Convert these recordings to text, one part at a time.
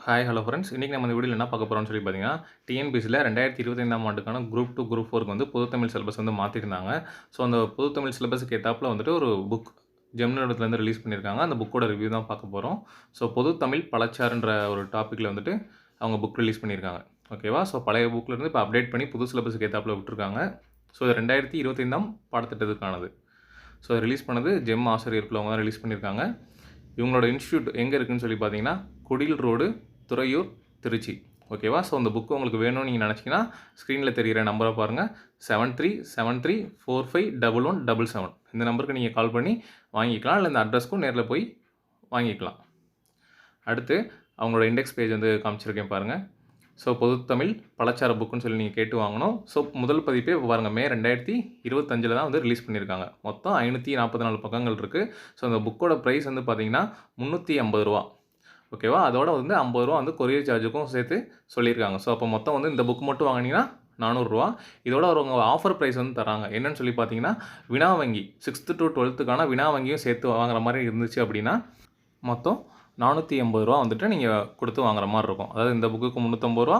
Hi hello friends இன்றைக்கி நம்ம இந்த வீடியோ என்ன பார்க்க போகிறோம்னு சொல்லி பார்த்தீங்கன்னா டிஎன்பிசியில் ரெண்டாயிரத்தி இருபத்தைந்தாம் ஆண்டுக்கான குரூப் டூ குரூப் ஃபோருக்கு வந்து பொதுத்தமிழ் சிலபஸ் வந்து மாற்றிருந்தாங்க ஸோ அந்த பொதுத்தமிழ் சிலபஸுக்கு ஏற்றாப்பில் வந்துட்டு ஒரு புக் ஜெமினிடத்துலேருந்து ரிலீஸ் பண்ணியிருக்காங்க அந்த புக்கோட ரிவ்யூ தான் பார்க்க போகிறோம் ஸோ பொதுத்தமிழ் பழச்சாருன்ற ஒரு டாப்பிக்கில் வந்துட்டு அவங்க புக் ரிலீஸ் பண்ணியிருக்காங்க ஓகேவா ஸோ பழைய புக்கிலேருந்து இப்போ அப்டேட் பண்ணி புது சிலபஸுக்கு ஏற்றாப்பில் விட்டுருக்காங்க. ஸோ இது ரெண்டாயிரத்தி இருபத்தைந்தாம் பாடத்திட்டத்துக்கானது. ஸோ ரிலீஸ் பண்ணது ஜெம் ஆசிரியர் அவங்க தான் ரிலீஸ் பண்ணியிருக்காங்க இவங்களோட இன்ஸ்டியூட் எங்கே இருக்குதுன்னு சொல்லி பார்த்தீங்கன்னா குடில் ரோடு துறையூர் திருச்சி. ஓகேவா ஸோ அந்த புக்கு உங்களுக்கு வேணும்னு நீங்கள் நினச்சிங்கன்னா ஸ்க்ரீனில் தெரிகிற நம்பரை பாருங்கள் seven three seven three four five double one double seven இந்த நம்பருக்கு நீங்கள் கால் பண்ணி வாங்கிக்கலாம். இல்லை இந்த அட்ரஸ்க்கும் நேரில் போய் வாங்கிக்கலாம். அடுத்து அவங்களோட இண்டெக்ஸ் பேஜ் வந்து காமிச்சிருக்கேன் பாருங்கள் ஸோ பொதுத்தமிழ் பழச்சார புக்குன்னு சொல்லி நீங்கள் கேட்டு வாங்கணும். ஸோ முதல் பதிப்பே பாருங்கள் மே ரெண்டாயிரத்தி இருபத்தஞ்சில் தான் வந்து ரிலீஸ் பண்ணியிருக்காங்க. மொத்தம் ஐநூற்றி நாற்பத்தி நாலு பக்கங்கள் இருக்குது ஸோ அந்த புக்கோட ப்ரைஸ் வந்து பார்த்தீங்கன்னா முந்நூற்றி ஐம்பது ரூபா. ஓகேவா? அதோட வந்து ஐம்பது ரூபா வந்து கொரியர் சார்ஜுக்கும் சேர்த்து சொல்லியிருக்காங்க. ஸோ அப்போ மொத்தம் வந்து இந்த புக் மட்டும் வாங்கினீங்கன்னா நானூறுரூவா இதோட அவங்க ஆஃபர் ப்ரைஸ் வந்து தராங்க. என்னன்னு சொல்லி பார்த்தீங்கன்னா வினா வங்கி சிக்ஸ்த்து டு டுவெல்த்துக்கான வினா வங்கியும் சேர்த்து வாங்குற மாதிரி இருந்துச்சு அப்படின்னா மொத்தம் நானூற்றி எண்பது ரூபா வந்துட்டு நீங்கள் கொடுத்து வாங்குற மாதிரி இருக்கும். அதாவது இந்த புக்குக்கு முந்நூற்றம்பது ரூபா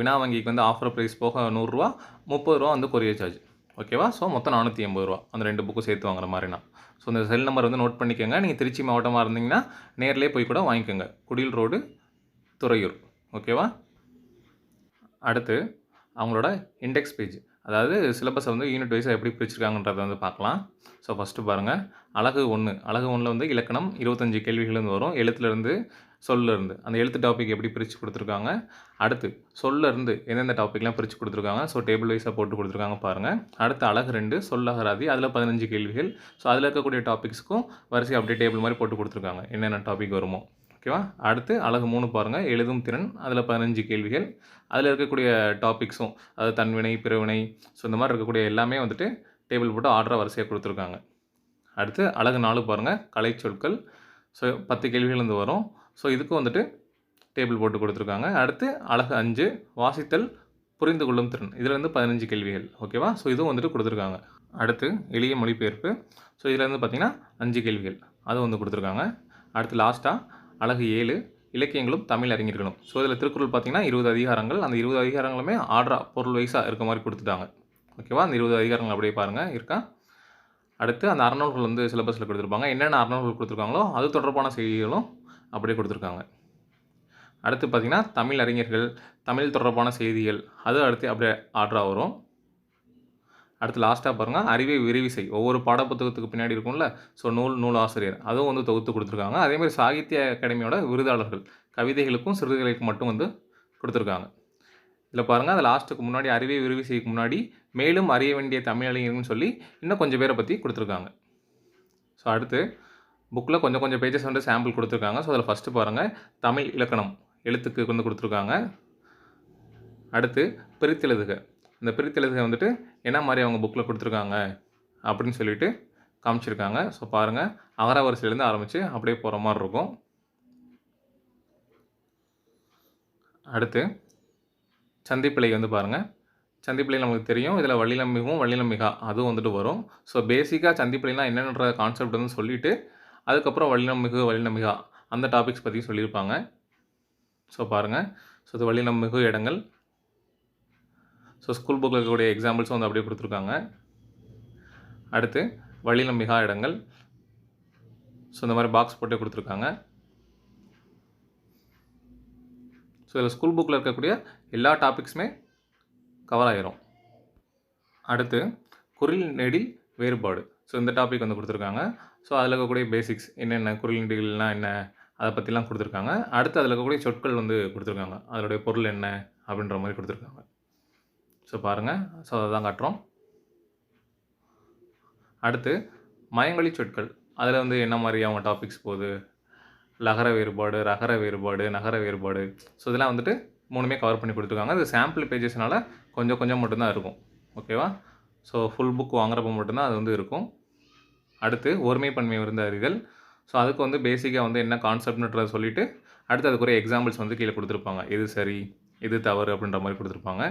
வினா வங்கிக்கு வந்து ஆஃபர் ப்ரைஸ் போக நூறுரூவா முப்பது ரூபா வந்து கொரியர் சார்ஜ். ஓகேவா? ஸோ மொத்தம் நானூற்றி எண்பது ரூபா. அந்த ரெண்டு புக்கும் சேர்த்து வாங்குற மாதிரினா. ஸோ இந்த செல் நம்பர் வந்து நோட் பண்ணிக்கோங்க. நீங்கள் திருச்சி மாவட்டமாக இருந்தீங்கன்னா நேர்லேயே போய் கூட வாங்கிக்கோங்க. குடில் ரோடு துறையூர். ஓகேவா அடுத்து அவங்களோட இண்டெக்ஸ் பேஜ் அதாவது சிலபஸை வந்து யூனிட் வைஸாக எப்படி பிரிச்சிருக்காங்கன்றதை வந்து பார்க்கலாம். ஸோ ஃபஸ்ட்டு பாருங்கள் அழகு ஒன்று அழகு ஒன்றில் வந்து இலக்கணம் இருபத்தஞ்சு கேள்விகள்லேருந்து வரும். எழுத்துலேருந்து சொல்லிருந்து அந்த எழுத்து டாபிக் எப்படி பிரித்து கொடுத்துருக்காங்க? அடுத்து சொல்லிருந்து எந்தெந்த டாப்பிக்லாம் பிரித்து கொடுத்துருக்காங்க? ஸோ டேபிள் வைஸாக போட்டு கொடுத்துருக்காங்க பாருங்கள் அடுத்து அழகு ரெண்டு சொல்லகராதி அதில் பதினஞ்சு கேள்விகள். ஸோ அதில் இருக்கக்கூடிய டாபிக்ஸ்க்கும் வரிசை அப்படியே டேபிள் மாதிரி போட்டு கொடுத்துருக்காங்க. என்னென்ன டாபிக் வருமோ. ஓகேவா அடுத்து அழகு மூணு பாருங்கள் எழுதும் திறன் அதில் பதினஞ்சு கேள்விகள். அதில் இருக்கக்கூடிய டாபிக்ஸும் அதாவது தன்வினை பிறவினை ஸோ இந்த மாதிரி இருக்கக்கூடிய எல்லாமே வந்துட்டு டேபிள் போட்டு ஆர்டராக வரிசையாக கொடுத்துருக்காங்க. அடுத்து அழகு நாலு பாருங்கள் கலை சொற்கள் ஸோ பத்து கேள்விகள் வந்து வரும். ஸோ இதுக்கும் வந்துட்டு டேபிள் போட்டு கொடுத்துருக்காங்க. அடுத்து அழகு அஞ்சு வாசித்தல் புரிந்து கொள்ளும் திறன். இதிலேருந்து பதினஞ்சு கேள்விகள். ஓகேவா ஸோ இதுவும் வந்துட்டு கொடுத்துருக்காங்க. அடுத்து எளிய மொழிபெயர்ப்பு. ஸோ இதிலேருந்து பார்த்திங்கன்னா அஞ்சு கேள்விகள். அதுவும் வந்து கொடுத்துருக்காங்க. அடுத்து லாஸ்ட்டாக அழகு ஏழு இலக்கியங்களும் தமிழ் அறிஞர்களும். ஸோ இதில் திருக்குறள் பார்த்தீங்கன்னா இருபது அதிகாரங்கள். அந்த இருபது அதிகாரங்களுமே ஆர்டராக பொருள் வைஸாக இருக்க மாதிரி கொடுத்துட்டாங்க. ஓகேவா அந்த இருபது அதிகாரங்கள் அப்படியே பாருங்கள் இருக்கா? அடுத்து அந்த அறநூல்கள் வந்து சிலபஸில் கொடுத்துருப்பாங்க. என்னென்ன அறநூல்கள் கொடுத்துருக்காங்களோ அது தொடர்பான செய்திகளும் அப்படியே கொடுத்துருக்காங்க. அடுத்து பார்த்திங்கன்னா தமிழ் அறிஞர்கள் தமிழ் தொடர்பான செய்திகள் அது அடுத்து அப்படியே ஆர்டராக வரும். அடுத்து லாஸ்ட்டாக பாருங்கள் அறிவை விரிவு செய். ஒவ்வொரு பாடப்புத்தகத்துக்கு பின்னாடி இருக்கும்ல ஸோ நூல் நூல் ஆசிரியர் அதுவும் வந்து தொகுத்து கொடுத்துருக்காங்க. அதேமாதிரி சாகித்ய அகாடமியோட விருதாளர்கள் கவிதைகளுக்கும் சிறுதைகளுக்கும் மட்டும் வந்து கொடுத்துருக்காங்க. இதில் பாருங்கள் அது லாஸ்ட்டுக்கு முன்னாடி அறிவை விரிவு செய்யக்கு முன்னாடி மேலும் அறிய வேண்டிய தமிழ் அறிஞர்கள்னு சொல்லி இன்னும் கொஞ்சம் பேரை பற்றி கொடுத்துருக்காங்க. ஸோ அடுத்து புக்கில் கொஞ்சம் கொஞ்சம் பேஜஸ் வந்து சாம்பிள் கொடுத்துருக்காங்க. ஸோ அதில் ஃபஸ்ட்டு பாருங்கள் தமிழ் இலக்கணம் எழுத்துக்கு வந்து கொடுத்துருக்காங்க. அடுத்து பிரித்தெழுதுக இந்த பிரித்தெழுதுக வந்துட்டு என்ன மாதிரி அவங்க புக்கில் கொடுத்துருக்காங்க அப்படின்னு சொல்லிட்டு காமிச்சிருக்காங்க. ஸோ பாருங்கள் அகர வரிசையிலேருந்து ஆரம்பித்து அப்படியே போகிற மாதிரி இருக்கும். அடுத்து சந்திப்பிள்ளை வந்து பாருங்கள் சந்திப்பிழை நமக்கு தெரியும். இதில் வள்ளிலம் மிகவும் மிகா அதுவும் வந்துட்டு வரும். ஸோ பேசிக்காக சந்திப்பிழைனா என்னென்ற கான்செப்ட் வந்து சொல்லிவிட்டு அதுக்கப்புறம் வள்ளினம் மிகு மிகா அந்த டாபிக்ஸ் பற்றி சொல்லியிருப்பாங்க. ஸோ பாருங்கள் ஸோ இது வள்ளினம் மிகு இடங்கள். ஸோ ஸ்கூல் புக்கில் இருக்கக்கூடிய எக்ஸாம்பிள்ஸும் வந்து அப்படியே கொடுத்துருக்காங்க. அடுத்து வழியில் மிகா இடங்கள். ஸோ இந்த மாதிரி பாக்ஸ் போட்டு கொடுத்துருக்காங்க. ஸோ இதில் ஸ்கூல் புக்கில் இருக்கக்கூடிய எல்லா டாபிக்ஸுமே கவர் ஆகிரும் அடுத்து குரில் நெடில் வேறுபாடு. ஸோ இந்த டாபிக் வந்து கொடுத்துருக்காங்க. ஸோ அதில் இருக்கக்கூடிய பேசிக்ஸ் என்னென்ன குரில் என்ன அதை பற்றிலாம் கொடுத்துருக்காங்க. அடுத்து அதில் இருக்கக்கூடிய சொற்கள் வந்து கொடுத்துருக்காங்க. அதனுடைய பொருள் என்ன அப்படின்ற மாதிரி கொடுத்துருக்காங்க. ஸோ பாருங்கள் ஸோ அதை தான் காட்டுறோம். அடுத்து மயங்கொழி சொற்கள். அதில் வந்து என்ன மாதிரி அவங்க டாபிக்ஸ் போகுது? லகர வேறுபாடு ரகர வேறுபாடு நகர வேறுபாடு. ஸோ இதெல்லாம் வந்துட்டு மூணுமே கவர் பண்ணி கொடுத்துருக்காங்க. இது சாம்பிள் பேஜஸ்னால கொஞ்சம் கொஞ்சம் மட்டும்தான் இருக்கும். ஓகேவா ஸோ ஃபுல் புக் வாங்குறப்ப மட்டும்தான் அது வந்து இருக்கும். அடுத்து ஒருமை பன்மை விருந்த அறிதல் ஸோ அதுக்கு வந்து பேசிக்காக வந்து என்ன கான்செப்ட்ன்றதை சொல்லிவிட்டு அடுத்து அதுக்குரிய எக்ஸாம்பிள்ஸ் வந்து கீழே கொடுத்துருப்பாங்க. எது சரி எது தவறு அப்படின்ற மாதிரி கொடுத்துருப்பாங்க.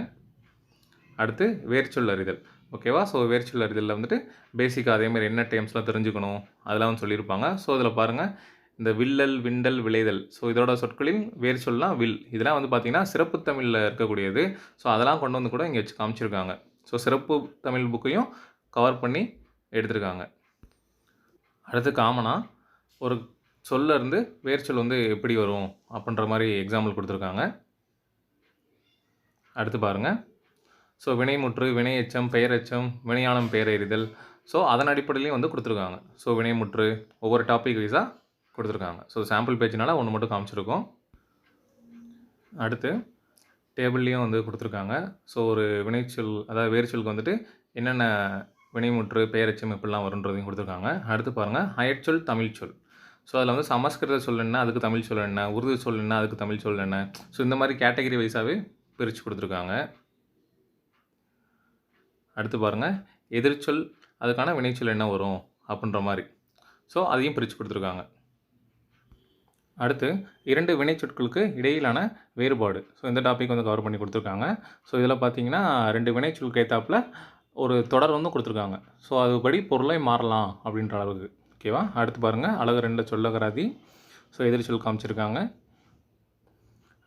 அடுத்து வேர்ச்சொல் அறிதல். ஓகேவா ஸோ வேர்ச்சொல் அறிதலில் வந்துட்டு பேசிக்காக அதேமாதிரி என்ன டைம்ஸ்லாம் தெரிஞ்சுக்கணும் அதெல்லாம் வந்து சொல்லியிருப்பாங்க. ஸோ அதில் பாருங்கள் இந்த வில்லல் விண்டல் விளைதல். ஸோ இதோட சொற்களின் வேறு வில். இதெல்லாம் வந்து பார்த்திங்கன்னா சிறப்பு தமிழில் இருக்கக்கூடியது. ஸோ அதெல்லாம் கொண்டு வந்து கூட இங்கே வச்சு காமிச்சிருக்காங்க. ஸோ சிறப்பு தமிழ் புக்கையும் கவர் பண்ணி எடுத்திருக்காங்க. அடுத்து காமனாக ஒரு சொல்ல இருந்து வேர்ச்சொல் வந்து எப்படி வரும் அப்படின்ற மாதிரி எக்ஸாம்பிள் கொடுத்துருக்காங்க. அடுத்து பாருங்கள் ஸோ வினைமுற்று வினை எச்சம் பெயர் எச்சம் வினையாளம் பெயர் எறிதல் ஸோ அதன் அடிப்படையிலையும் வந்து கொடுத்துருக்காங்க. ஸோ வினைமுற்று ஒவ்வொரு டாபிக் வைஸாக கொடுத்துருக்காங்க. ஸோ சாம்பிள் பேஜ்னால ஒன்று மட்டும் காமிச்சிருக்கோம். அடுத்து டேபிள்லேயும் வந்து கொடுத்துருக்காங்க. ஸோ ஒரு வினைச்சொல் அதாவது வேர்ச்சொலுக்கு வந்துட்டு என்னென்ன வினைமுற்று பெயரச்சம் இப்படிலாம் வருன்றதையும் கொடுத்துருக்காங்க. அடுத்து பாருங்கள் அயற்சொல் தமிழ்ச்சொல் ஸோ அதில் வந்து சமஸ்கிருத சொல் என்ன அதுக்கு தமிழ் சொல் என்ன உருது சொல் என்ன அதுக்கு தமிழ் சொல் என்ன. ஸோ இந்த மாதிரி கேட்டகரி வைஸாகவே பிரித்து கொடுத்துருக்காங்க. அடுத்து பாருங்கள் எதிர்ச்சொல் அதுக்கான வினைச்சொல் என்ன வரும் அப்படின்ற மாதிரி. ஸோ அதையும் பிரித்து கொடுத்துருக்காங்க. அடுத்து இரண்டு வினைச்சொற்களுக்கு இடையிலான வேறுபாடு. ஸோ இந்த டாபிக் வந்து கவர் பண்ணி கொடுத்துருக்காங்க. ஸோ இதில் பார்த்தீங்கன்னா ரெண்டு வினைச்சொல் ஏற்றாப்புல ஒரு தொடர் வந்து கொடுத்துருக்காங்க. ஸோ அதுபடி பொருளை மாறலாம் அப்படின்ற அளவுக்கு. ஓகேவா அடுத்து பாருங்கள் அழகு ரெண்டு சொல்லகராதி. ஸோ எதிர்ச்சொல் காமிச்சிருக்காங்க.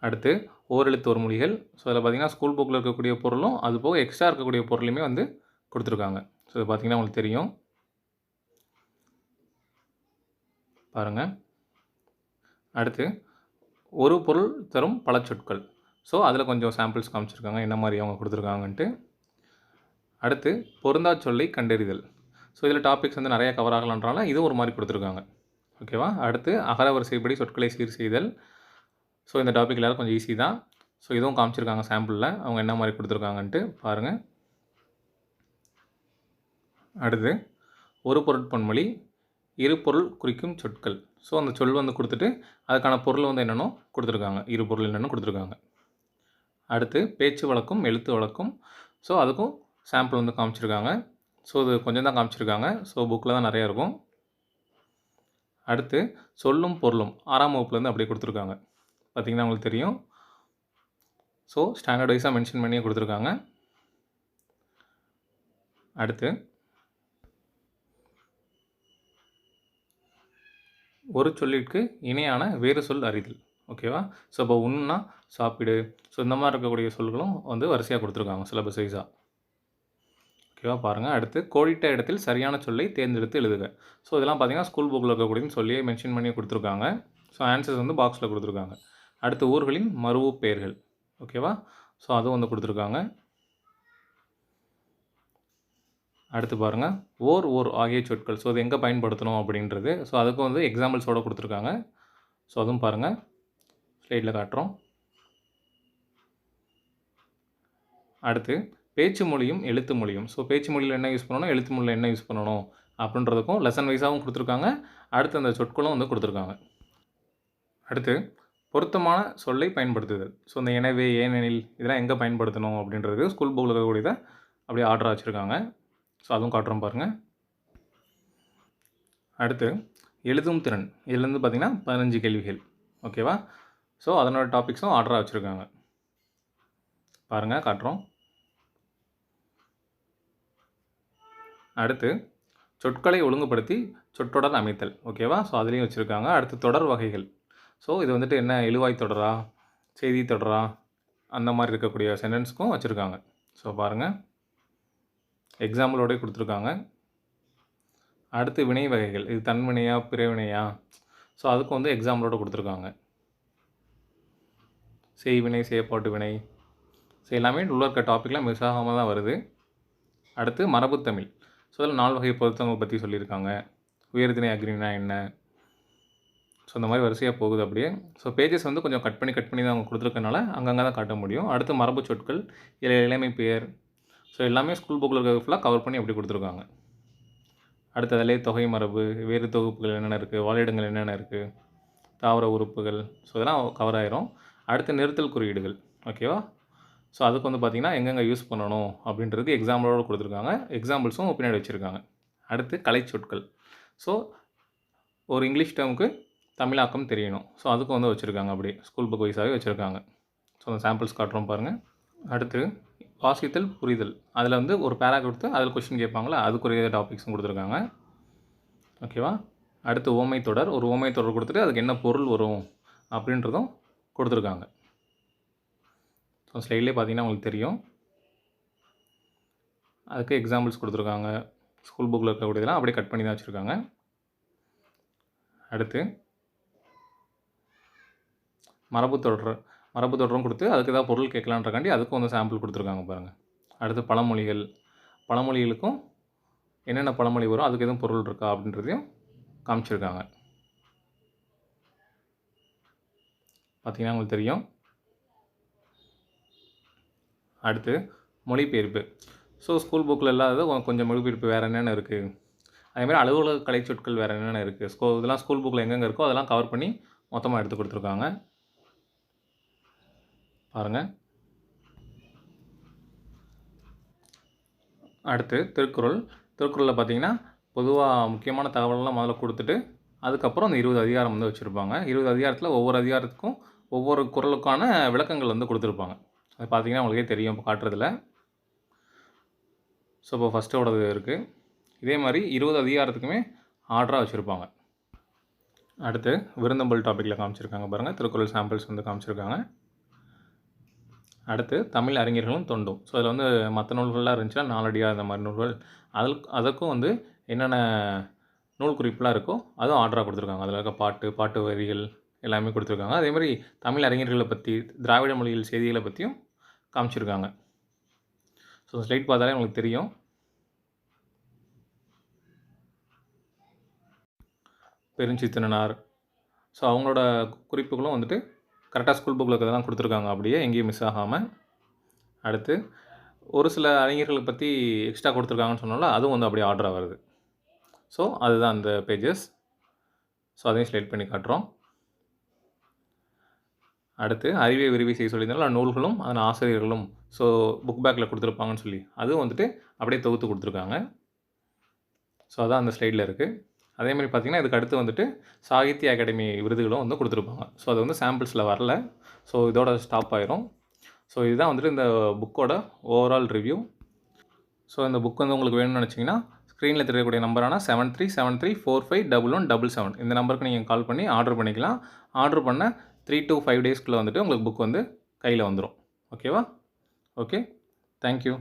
அடுத்து ஓரெழுத்து ஒரு மொழிகள் ஸோ அதில் பார்த்தீங்கன்னா ஸ்கூல் புக்கில் இருக்கக்கூடிய பொருளும் அது போக எக்ஸ்ட்ரா இருக்கக்கூடிய பொருளையுமே வந்து கொடுத்துருக்காங்க. ஸோ இது பார்த்தீங்கன்னா உங்களுக்கு தெரியும். பாருங்கள் அடுத்து ஒரு பொருள் தரும் பல சொற்கள் ஸோ அதில் கொஞ்சம் சாம்பிள்ஸ் காமிச்சிருக்காங்க. என்ன மாதிரி அவங்க கொடுத்துருக்காங்கன்ட்டு. அடுத்து பொருந்தா சொல்லை கண்டறிதல். ஸோ இதில் டாபிக்ஸ் வந்து நிறைய கவர் ஆகலான்றால இது ஒரு மாதிரி கொடுத்துருக்காங்க. ஓகேவா அடுத்து அகர வரிசைப்படி சொற்களை சீர் செய்தல். ஸோ இந்த டாபிக் எல்லாரும் கொஞ்சம் ஈஸி தான். ஸோ இதுவும் காமிச்சிருக்காங்க சாம்பிளில் அவங்க என்ன மாதிரி கொடுத்துருக்காங்கன்ட்டு பாருங்கள் அடுத்து ஒரு பொருட்பொன்மொழி இரு பொருள் குறிக்கும் சொற்கள். ஸோ அந்த சொல் வந்து கொடுத்துட்டு அதுக்கான பொருள் வந்து என்னென்னோ கொடுத்துருக்காங்க. இரு பொருள் என்னென்னு கொடுத்துருக்காங்க. அடுத்து பேச்சு வழக்கும் எழுத்து வழக்கும். ஸோ அதுக்கும் சாம்பிள் வந்து காமிச்சிருக்காங்க. ஸோ இது கொஞ்சம் தான் காமிச்சிருக்காங்க. ஸோ புக்கில் தான் நிறையா இருக்கும். அடுத்து சொல்லும் பொருளும் ஆறாம் வகுப்புலேருந்து அப்படியே கொடுத்துருக்காங்க. பார்த்தீங்கன்னா உங்களுக்கு தெரியும். ஸோ ஸ்டாண்டர்ட் வைஸாக மென்ஷன் பண்ணியே கொடுத்துருக்காங்க. அடுத்து ஒரு சொல்லிற்கு இணையான வேறு சொல் அறிதல். ஓகேவா ஸோ இப்போ உண்னா சாப்பிடு. ஸோ இந்த மாதிரி இருக்கக்கூடிய சொல்களும் வந்து வரிசையாக கொடுத்துருக்காங்க சிலபஸ் வைஸாக ஓகேவா பாருங்கள் அடுத்து கோடிட்ட இடத்தில் சரியான சொல்லை தேர்ந்தெடுத்து எழுதுக. ஸோ இதெல்லாம் பார்த்தீங்கன்னா ஸ்கூல் புக்கில் இருக்கக்கூடியன்னு சொல்லியே மென்ஷன் பண்ணி கொடுத்துருக்காங்க. ஸோ ஆன்சர்ஸ் வந்து பாக்ஸில் கொடுத்துருக்காங்க. அடுத்து ஊர்களின் மருவு பெயர்கள். ஓகேவா? ஸோ அதுவும் வந்து கொடுத்துருக்காங்க. அடுத்து பாருங்கள் ஓர் ஓர் ஆகிய சொற்கள். ஸோ அது எங்கே பயன்படுத்தணும் அப்படின்றது. ஸோ அதுக்கும் வந்து எக்ஸாம்பிள்ஸோடு கொடுத்துருக்காங்க. ஸோ அதுவும் பாருங்கள் ஸ்லைடில் காட்டுறோம். அடுத்து பேச்சு மொழியும் எழுத்து மொழியும். ஸோ பேச்சு மொழியில் என்ன யூஸ் பண்ணணும்? எழுத்து மொழியில் என்ன யூஸ் பண்ணணும்? அப்படின்றதுக்கும் லெசன் வைஸாகவும் கொடுத்துருக்காங்க. அடுத்து அந்த சொற்களும் வந்து கொடுத்துருக்காங்க. அடுத்து பொருத்தமான சொல்லை பயன்படுத்துதல். ஸோ இந்த எனவே ஏனெனில் இதெல்லாம் எங்கே பயன்படுத்தணும்? அப்படின்றது ஸ்கூல் புக்கில் இருக்கக்கூடியதை அப்படியே ஆர்டர் வச்சுருக்காங்க. ஸோ அதுவும் காட்டுறோம் பாருங்கள் அடுத்து எழுதும் திறன். இதுலேருந்து பார்த்திங்கன்னா பதினஞ்சு கேள்விகள். ஓகேவா ஸோ அதனோட டாபிக்ஸும் ஆர்டராக வச்சுருக்காங்க. பாருங்கள் காட்டுறோம். அடுத்து சொற்களை ஒழுங்குபடுத்தி சொற்றொடர் அமைத்தல். ஓகேவா ஸோ அதுலேயும் வச்சுருக்காங்க. அடுத்து தொடர் வகைகள். ஸோ இது வந்துட்டு என்ன? இழுவாய் தொடரா? செய்தி தொடரா? அந்த மாதிரி இருக்கக்கூடிய சென்டென்ஸ்க்கும் வச்சுருக்காங்க. ஸோ பாருங்கள் எக்ஸாம்பிளோடய கொடுத்துருக்காங்க. அடுத்து வினை வகைகள். இது தன்வினையா பிறவினையா? ஸோ அதுக்கும் வந்து எக்ஸாம்பிளோட கொடுத்துருக்காங்க. செய்வினை செய்யப்பாட்டு வினை. ஸோ எல்லாமே உள்ள இருக்க டாப்பிக்லாம் மிஸ் ஆகாமல் தான் வருது. அடுத்து மரபுத்தமிழ். ஸோ அதில் நால் வகை பொருத்தங்களை பற்றி சொல்லியிருக்காங்க. உயர்திணை அக்ரினா என்ன? ஸோ இந்த மாதிரி வரிசையாக போகுது அப்படியே. ஸோ பேஜஸ் வந்து கொஞ்சம் கட் பண்ணி கட் பண்ணி தான் அவங்க கொடுத்துருக்கனால அங்கங்கே தான் காட்ட முடியும். அடுத்து மரபு சொற்கள் இல்லை இளமை பெயர். ஸோ எல்லாமே ஸ்கூல் புக்கில் இருக்கிறது ஃபுல்லாக கவர் பண்ணி அப்படி கொடுத்துருக்காங்க. அடுத்து அதிலே தொகை மரபு வேறு தொகுப்புகள் என்னென்ன இருக்குது வாழிடங்கள் என்னென்ன இருக்குது தாவர உறுப்புகள். ஸோ இதெல்லாம் கவர் ஆயிரும். அடுத்து நிறுத்தல் குறியீடுகள். ஓகேவா ஸோ அதுக்கு வந்து பார்த்திங்கன்னா எங்கெங்கே யூஸ் பண்ணணும் அப்படின்றது எக்ஸாம்பிளோடு கொடுத்துருக்காங்க. எக்ஸாம்பிள்ஸும் பின்னாடி வச்சுருக்காங்க. அடுத்து கலை சொற்கள். ஸோ ஒரு இங்கிலீஷ் டேர்முக்கு தமிழாக்கம் தெரியணும். ஸோ அதுக்கும் வந்து வச்சுருக்காங்க அப்படி ஸ்கூல் புக் வைஸாகவே வச்சுருக்காங்க. ஸோ அந்த சாம்பிள்ஸ் காட்டுறோம் பாருங்கள் அடுத்து வாசித்தல் புரிதல். அதில் வந்து ஒரு பேரா கொடுத்து அதில் கொஷின் கேட்பாங்களா அதுக்குரிய டாபிக்ஸும் கொடுத்துருக்காங்க. ஓகேவா அடுத்து ஓமை தொடர் ஒரு ஓமை தொடர் கொடுத்துட்டு அதுக்கு என்ன பொருள் வரும் அப்படின்றதும் கொடுத்துருக்காங்க. ஸோ ஸ்லைட்லேயே பார்த்தீங்கன்னா உங்களுக்கு தெரியும். அதுக்கு எக்ஸாம்பிள்ஸ் கொடுத்துருக்காங்க. ஸ்கூல் புக்கில் இருக்கக்கூடியதெல்லாம் அப்படியே கட் பண்ணி தான் வச்சுருக்காங்க. அடுத்து மரபு தொடர் மரபு தொடரும் கொடுத்து அதுக்கு ஏதாவது பொருள் கேட்கலான்றக்காண்டி அதுக்கும் வந்து சாம்பிள் கொடுத்துருக்காங்க பாருங்கள் அடுத்து பழமொழிகள். பழமொழிகளுக்கும் என்னென்ன பழமொழி வரும் அதுக்கு எதுவும் பொருள் இருக்கா அப்படின்றதையும் காமிச்சிருக்காங்க. பார்த்தீங்கன்னா உங்களுக்கு தெரியும். அடுத்து மொழிபெயர்ப்பு. ஸோ ஸ்கூல் புக்கில் இல்லாதது கொஞ்சம் மொழிபெயர்ப்பு வேறு என்னென்ன இருக்குது அதேமாதிரி அலுவலக கலைச்சொற்கள் வேறு என்னென்ன இருக்குது ஸ்கூ இதெல்லாம் ஸ்கூல் புக்கில் எங்கெங்கே இருக்கோ அதெல்லாம் கவர் பண்ணி மொத்தமாக எடுத்து கொடுத்துருக்காங்க. பாருங்கள் அடுத்து திருக்குறள். திருக்குறளில் பார்த்தீங்கன்னா பொதுவாக முக்கியமான தகவலெல்லாம் முதல்ல கொடுத்துட்டு அதுக்கப்புறம் அந்த இருபது அதிகாரம் வந்து வச்சுருப்பாங்க. இருபது அதிகாரத்தில் ஒவ்வொரு அதிகாரத்துக்கும் ஒவ்வொரு குறளுக்கான விளக்கங்கள் வந்து கொடுத்துருப்பாங்க. அது பார்த்தீங்கன்னா உங்களுக்கே தெரியும் இப்போ காட்டுறதுல. ஸோ இப்போ ஃபஸ்ட்டோடது இருக்குது இதே மாதிரி இருபது அதிகாரத்துக்குமே ஆர்டராக வச்சுருப்பாங்க. அடுத்து விருந்தம்பல் டாப்பிக்கில் காமிச்சிருக்காங்க பாருங்கள் திருக்குறள் சாம்பிள்ஸ் வந்து காமிச்சிருக்காங்க. அடுத்து தமிழ் அறிஞர்களும் தொண்டும். ஸோ அதில் வந்து மற்ற நூல்கள்லாம் இருந்துச்சுன்னா நாலடியாக இந்த மாதிரி நூல்கள். அதில் அதற்கும் வந்து என்னென்ன நூல் குறிப்புலாம் இருக்கோ அதுவும் ஆர்டராக கொடுத்துருக்காங்க. அதில் இருக்க பாட்டு பாட்டு வரிகள் எல்லாமே கொடுத்துருக்காங்க. அதே மாதிரி தமிழ் அறிஞர்களை பற்றி திராவிட மொழியில் செய்திகளை பற்றியும் காமிச்சிருக்காங்க. ஸோ ஸ்லைட் பார்த்தாலே உங்களுக்கு தெரியும். பெருஞ்சித்தனார் ஸோ அவங்களோட குறிப்புகளும் வந்துட்டு கரெக்டாக ஸ்கூல் புக்கில் இருக்கிறதெல்லாம் கொடுத்துருக்காங்க. அப்படியே எங்கேயும் மிஸ் ஆகாமல் அடுத்து ஒரு சில அறிஞர்களை பற்றி எக்ஸ்ட்ரா கொடுத்துருக்காங்கன்னு சொன்னால அதுவும் வந்து அப்படியே ஆர்டராக வருது. ஸோ அதுதான் அந்த பேஜஸ் ஸோ அதையும் ஸ்லைட் பண்ணி காட்டுறோம். அடுத்து அறிவை விரிவை செய்ய சொல்லியிருந்தாலும் நூல்களும் அதன் ஆசிரியர்களும் ஸோ புக் பேக்கில் கொடுத்துருப்பாங்கன்னு சொல்லி அதுவும் வந்துட்டு அப்படியே தொகுத்து கொடுத்துருக்காங்க. ஸோ அதான் அந்த ஸ்லைடில் இருக்குது அதே மாதிரி பார்த்தீங்கன்னா இதுக்கு அடுத்து வந்துட்டு சாகித்ய அகாடமி விருதுகளும் வந்து கொடுத்துருப்பாங்க. ஸோ அது வந்து சாம்பிள்ஸில் வரல. ஸோ இதோட ஸ்டாப் ஆயிரும். ஸோ இதுதான் வந்துட்டு இந்த புக்கோட ஓவரால் ரிவ்யூ ஸோ இந்த புக் வந்து உங்களுக்கு வேணும்னு நினச்சிங்கன்னா ஸ்க்ரீனில் தெரியக்கூடிய நம்பரான seven three seven three four five double one double seven இந்த நம்பருக்கு நீங்கள் கால் பண்ணி ஆர்டர் பண்ணிக்கலாம். ஆர்டர் பண்ண த்ரீ டு ஃபைவ் டேஸ்க்குள்ளே வந்துட்டு உங்களுக்கு புக் வந்து கையில் வந்துடும் ஓகேவா ஓகே தேங்க்யூ